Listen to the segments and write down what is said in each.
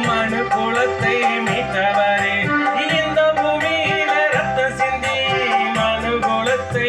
மனு குலத்தை மீட்டவரே. இந்த பூமியில ரத்த சிந்தி மனு குலத்தை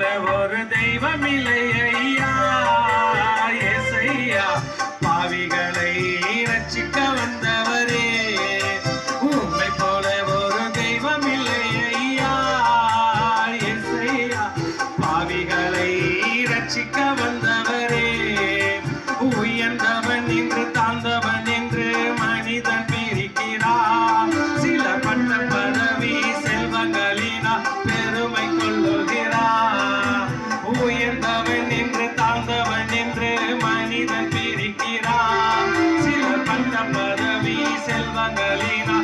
போல ஒரு தெய்வம் இல்லை ஐயா. மனிதன் பிரிக்கிறான் சிலர் பட்ட பதவி செல்வங்களினால்